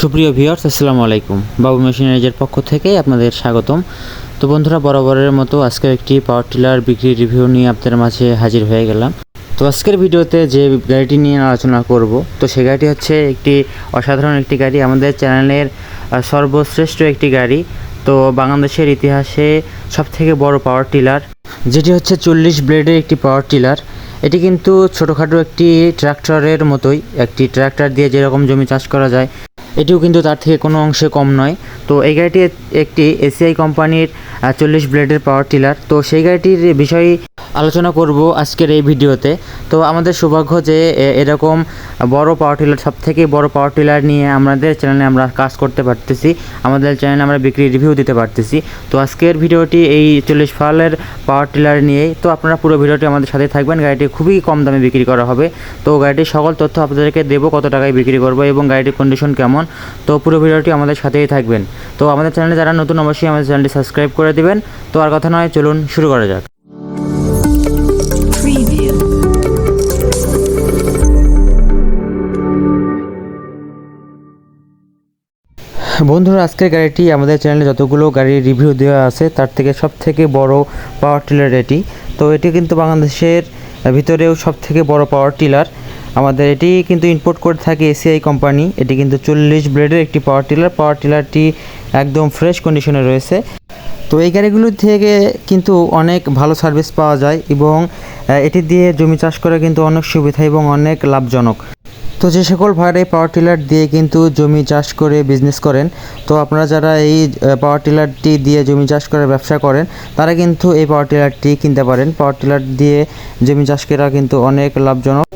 সুপ্রিয় ভিউয়ার্স, আসসালামু আলাইকুম। বাবু মেশিনারিজের পক্ষ থেকে আপনাদের স্বাগতম। তো বন্ধুরা, বরাবরের মতো আজকের একটি পাওয়ার টিলার বিক্রি রিভিউ নিয়ে আপনাদের মাঝে হাজির হয়ে গেলাম। তো আজকের ভিডিওতে যে গাড়িটি নিয়ে আলোচনা করব, তো সেই গাড়িটি হচ্ছে একটি অসাধারণ একটি গাড়ি। আমাদের চ্যানেলের সর্বশ্রেষ্ঠ একটি গাড়ি। তো বাংলাদেশের ইতিহাসে সবথেকে বড় পাওয়ার টিলার, যেটি হচ্ছে চল্লিশ ব্লেডের একটি পাওয়ার টিলার। এটি কিন্তু ছোটোখাটো একটি ট্র্যাক্টরের মতোই, একটি ট্র্যাক্টর দিয়ে যেরকম জমি চাষ করা যায় এটিও কিন্তু তার থেকে কোনো অংশে কম নয়। তো এই গাড়িটি একটি এসিআই কোম্পানির চল্লিশ ব্লেডের পাওয়ার টিলার তো সেই গাড়িটির বিষয়ে আলোচনা করব আজকের এই ভিডিওতে। তো আমাদের সৌভাগ্য যে এরকম বড় পাওয়ার টিলার সব থেকে বড় পাওয়ার টিলার নিয়ে আমাদের চ্যানেলে আমরা কাজ করতে পারতেছি। আমাদের চ্যানেলে আমরা বিক্রি রিভিউ দিতে পারতেছি। তো আজকের ভিডিওটি এই চল্লিশ ফালের পাওয়ার টিলার নিয়েই। তো আপনারা পুরো ভিডিওটি আমাদের সাথে থাকবেন। গাড়িটি খুবই কম দামে বিক্রি করা হবে। তো গাড়িটির সকল তথ্য আপনাদেরকে দেবো, কত টাকায় বিক্রি করব এবং গাড়িটির কন্ডিশন কেমন। তো পুরো ভিডিওটি আমাদের সাথেই থাকবেন। তো আমাদের চ্যানেলে যারা নতুন, অবশ্যই আমাদের চ্যানেলটি সাবস্ক্রাইব করে দিবেন। তো আর কথা নয়, চলুন শুরু করা যাক। বন্ধুরা, আজকের গাড়িটি আমাদের চ্যানেলে যতগুলো গাড়ির রিভিউ দেওয়া আছে, তার থেকে সব থেকে বড় পাওয়ার টিলার এটি। তো এটি কিন্তু বাংলাদেশের ভিতরেও সব থেকে বড় পাওয়ার টিলার আমাদের এটি কিন্তু ইম্পোর্ট করে থাকে এসিআই কোম্পানি এটি কিন্তু চল্লিশ ব্লেডের একটি পাওয়ার টিলার পাওয়ার টিলারটি একদম ফ্রেশ কন্ডিশনে রয়েছে। তো এই গাড়িগুলো থেকে কিন্তু অনেক ভালো সার্ভিস পাওয়া যায় এবং এটি দিয়ে জমি চাষ করা কিন্তু অনেক সুবিধা এবং অনেক লাভজনক। তো যে সকল ভাইরা এই পাওয়ার টিলার দিয়ে কিন্তু জমি চাষ করে বিজনেস করেন, তো আপনারা যারা এই পাওয়ার টিলারটি দিয়ে জমি চাষ করে ব্যবসা করেন, তারা কিন্তু এই পাওয়ার টিলারটি কিনতে পারেন। পাওয়ার টিলার দিয়ে জমি চাষ করা কিন্তু অনেক লাভজনক।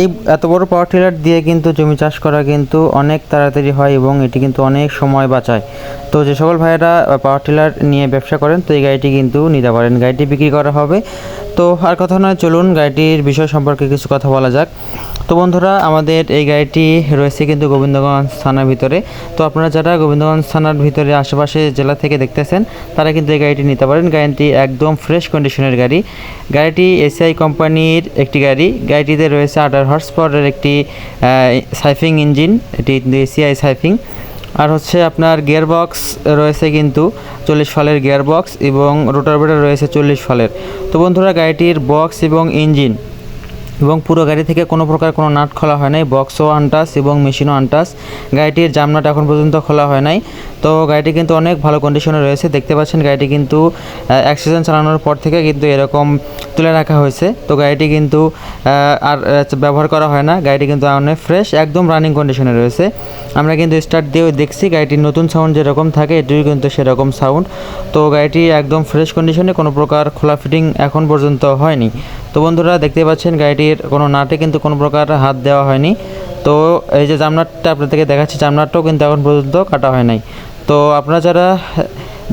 এই এত বড় পাওয়ার টিলার দিয়ে কিন্তু জমি চাষ করা কিন্তু অনেক তাড়াতাড়ি হয় এবং এটি কিন্তু অনেক সময় বাঁচায়। তো যে সকল ভাইয়েরা পাওয়ার টিলার নিয়ে ব্যবসা করেন, তো এই গাড়িটি কিন্তু নিতে পারেন। গাড়িটি বিক্রি করা হবে তো আর কথা নয়, চলুন গাড়িটির বিষয় সম্পর্কে কিছু কথা বলা যাক। তো বন্ধুরা, আমাদের এই গাড়িটি রয়েছে কিন্তু গোবিন্দগঞ্জ থানার ভিতরে। তো আপনারা যারা গোবিন্দগঞ্জ থানার ভিতরে আশেপাশে জেলা থেকে দেখতেছেন, তারা কিন্তু এই গাড়িটি নিতে পারেন। গাড়িটি একদম ফ্রেশ কন্ডিশনের গাড়ি। গাড়িটি এসিআই কোম্পানির একটি গাড়ি। গাড়িটিতে রয়েছে আটার হর্স পাওয়ারের একটি সাইফিং ইঞ্জিন এটি এসিআই সাইফিং। আর হচ্ছে আপনার গিয়ার বক্স রয়েছে কিন্তু চল্লিশ ফলের গিয়ার বক্স এবং রোটারবেটার রয়েছে চল্লিশ ফলের। তো বন্ধুরা, গাড়িটির বক্স এবং ইঞ্জিন এবং পুরো গাড়ি থেকে কোনো প্রকার কোনো নাট খোলা হয় নাই বক্সও আনটাস এবং মেশিনও আনটাস গাড়িটির জামনাট এখন পর্যন্ত খোলা হয় নাই। তো গাড়িটি কিন্তু অনেক ভালো কন্ডিশনে রয়েছে। দেখতে পাচ্ছেন গাড়িটি কিন্তু সিজন চালানোর পর থেকে কিন্তু এরকম তুলে রাখা হয়েছে। তো গাড়িটি কিন্তু আর ব্যবহার করা হয় না। গাড়িটি কিন্তু অনেক ফ্রেশ একদম রানিং কন্ডিশনে রয়েছে। আমরা কিন্তু স্টার্ট দিয়েও দেখছি গাড়িটির নতুন সাউন্ড যেরকম থাকে এটিও কিন্তু সেরকম সাউন্ড তো গাড়িটি একদম ফ্রেশ কন্ডিশনে কোনো প্রকার খোলা ফিটিং এখন পর্যন্ত হয়নি। তো বন্ধুরা দেখতে পাচ্ছেন গাড়িটির কোনো নাটে কিন্তু কোনো প্রকার হাত দেওয়া হয়নি। তো এই যে জামনাটটা আপনাদেরকে দেখাচ্ছি, জামনাটটাও কিন্তু এখন পর্যন্ত কাটা হয় নাই। তো আপনারা যারা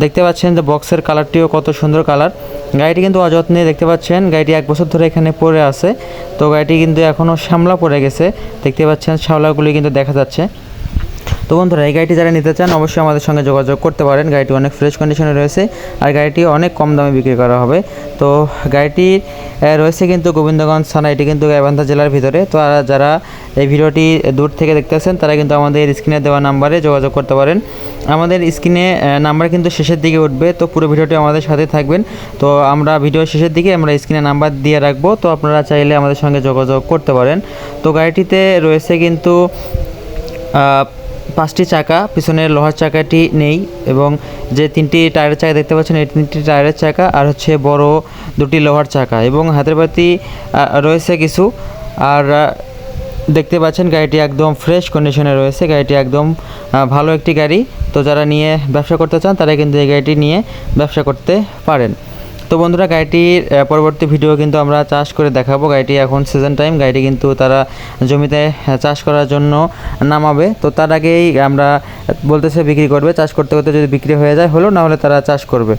দেখতে পাচ্ছেন যে বক্সের কালারটিও কত সুন্দর কালার, গাড়িটি কিন্তু অযত্নে দেখতে পাচ্ছেন, গাড়িটি এক বছর ধরে এখানে পড়ে আছে। তো গাড়িটি কিন্তু এখনও শ্যামলা পড়ে গেছে, দেখতে পাচ্ছেন শ্যাওলাগুলি কিন্তু দেখা যাচ্ছে। তো বন্ধুরা, এই গাড়িটি যারা নিতে চান অবশ্যই আমাদের সঙ্গে যোগাযোগ করতে পারেন। গাড়িটি অনেক ফ্রেশ কন্ডিশনে রয়েছে আর গাড়িটি অনেক কম দামে বিক্রি করা হবে। তো গাড়িটি রয়েছে কিন্তু গোবিন্দগঞ্জ থানা, এটি কিন্তু গাইবান্ধা জেলার ভিতরে। তো যারা এই ভিডিওটি দূর থেকে দেখতেছেন, তারা কিন্তু আমাদের স্ক্রিনে দেওয়া নাম্বারে যোগাযোগ করতে পারেন। আমাদের স্ক্রিনে নাম্বার কিন্তু শেষের দিকে উঠবে, তো পুরো ভিডিওটি আমাদের সাথে থাকবেন। তো আমরা ভিডিও শেষের দিকে আমরা স্ক্রিনে নাম্বার দিয়ে রাখব, তো আপনারা চাইলে আমাদের সঙ্গে যোগাযোগ করতে পারেন। তো গাড়িটিতে রয়েছে কিন্তু পাঁচটি চাকা, পিছনের লোহার চাকাটি নেই এবং যে তিনটি টায়ারের চাকা দেখতে পাচ্ছেন, এই তিনটি টায়ারের চাকা আর হচ্ছে বড় দুটি লোহার চাকা এবং হাতের বাতি রয়েছে কিছু। আর দেখতে পাচ্ছেন গাড়িটি একদম ফ্রেশ কন্ডিশনে রয়েছে, গাড়িটি একদম ভালো একটি গাড়ি। তো যারা নিয়ে ব্যবসা করতে চান, তারা কিন্তু এই গাড়িটি নিয়ে ব্যবসা করতে পারেন। তো বন্ধুরা গাড়িটির পরবর্তী ভিডিও কিন্তু আমরা চাষ করে দেখাবো। গাড়িটি এখন সিজন টাইম গাড়িটি কিন্তু তারা জমিতে চাষ করার জন্য নামাবে। তো তার আগেই আমরা বলতেছে বিক্রি করবে। চাষ করতে করতে যদি বিক্রি হয়ে যায়, হলো না হলে তারা চাষ করবে।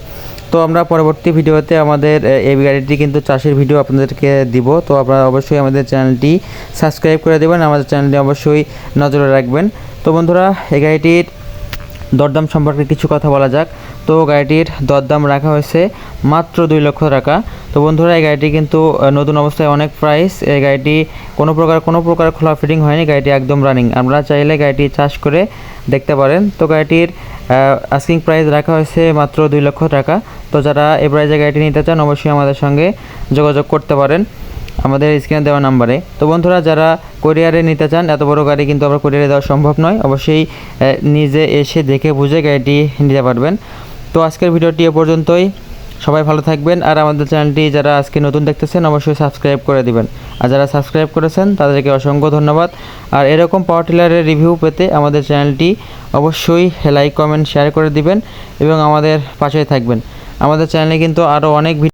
তো আমরা পরবর্তী ভিডিওতে আমাদের এই গাড়িটি কিন্তু চাষের ভিডিও আপনাদেরকে দিব। তো আপনারা অবশ্যই আমাদের চ্যানেলটি সাবস্ক্রাইব করে দেবেন। আমাদের চ্যানেলটি অবশ্যই নজরে রাখবেন। তো বন্ধুরা, এই গাড়িটির দরদাম সম্পর্কে কিছু কথা বলা যাক। তো গাড়িটির দরদাম রাখা হয়েছে মাত্র দুই লক্ষ টাকা। তো বন্ধুরা, এই গাড়িটি কিন্তু নতুন অবস্থায় অনেক প্রাইস এই গাড়িটি কোনো প্রকার কোনো প্রকার খোলা ফিটিং হয়নি, গাড়িটি একদম রানিং আমরা চাইলে গাড়িটি চার্জ করে দেখতে পারেন। তো গাড়িটির আস্কিং প্রাইস রাখা হয়েছে মাত্র দুই লক্ষ টাকা। তো যারা এই প্রাইজে গাড়িটি নিতে চান, অবশ্যই আমাদের সঙ্গে যোগাযোগ করতে পারেন আমাদের স্ক্রিনে দেওয়া নাম্বারে। তো বন্ধুরা, যারা কোরিয়ারে নিতে চান, এত বড় গাড়ি কিন্তু আবার কোরিয়ারে দেওয়া সম্ভব নয়। অবশ্যই নিজে এসে দেখে বুঝে গাড়িটি নিতে পারবেন। তো আজকের ভিডিওটি এ পর্যন্তই। সবাই ভালো থাকবেন আর আমাদের চ্যানেলটি যারা আজকে নতুন দেখতেছেন অবশ্যই সাবস্ক্রাইব করে দিবেন। আর যারা সাবস্ক্রাইব করেছেন তাদেরকে অসংখ্য ধন্যবাদ। আর এরকম পাওয়ার টিলারের রিভিউ পেতে আমাদের চ্যানেলটি অবশ্যই লাইক, কমেন্ট, শেয়ার করে দিবেন এবং আমাদের পাশে থাকবেন। আমাদের চ্যানেলে কিন্তু আরও অনেক